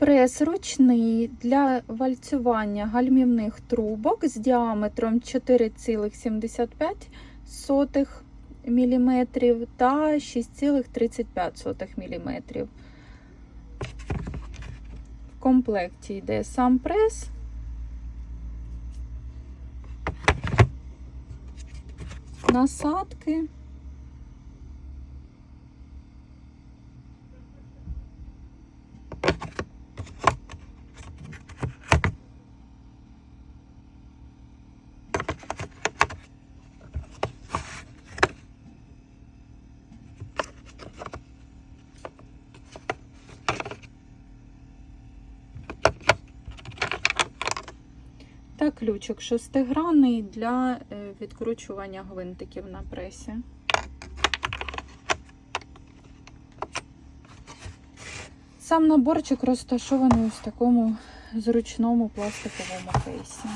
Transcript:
Прес ручний для вальцювання гальмівних трубок з діаметром 4,75 мм та 6,35 мм. В комплекті йде сам прес. Насадки. Та ключик шестигранний для е, відкручування гвинтиків на пресі. Сам наборчик розташований ось в такому зручному пластиковому кейсі.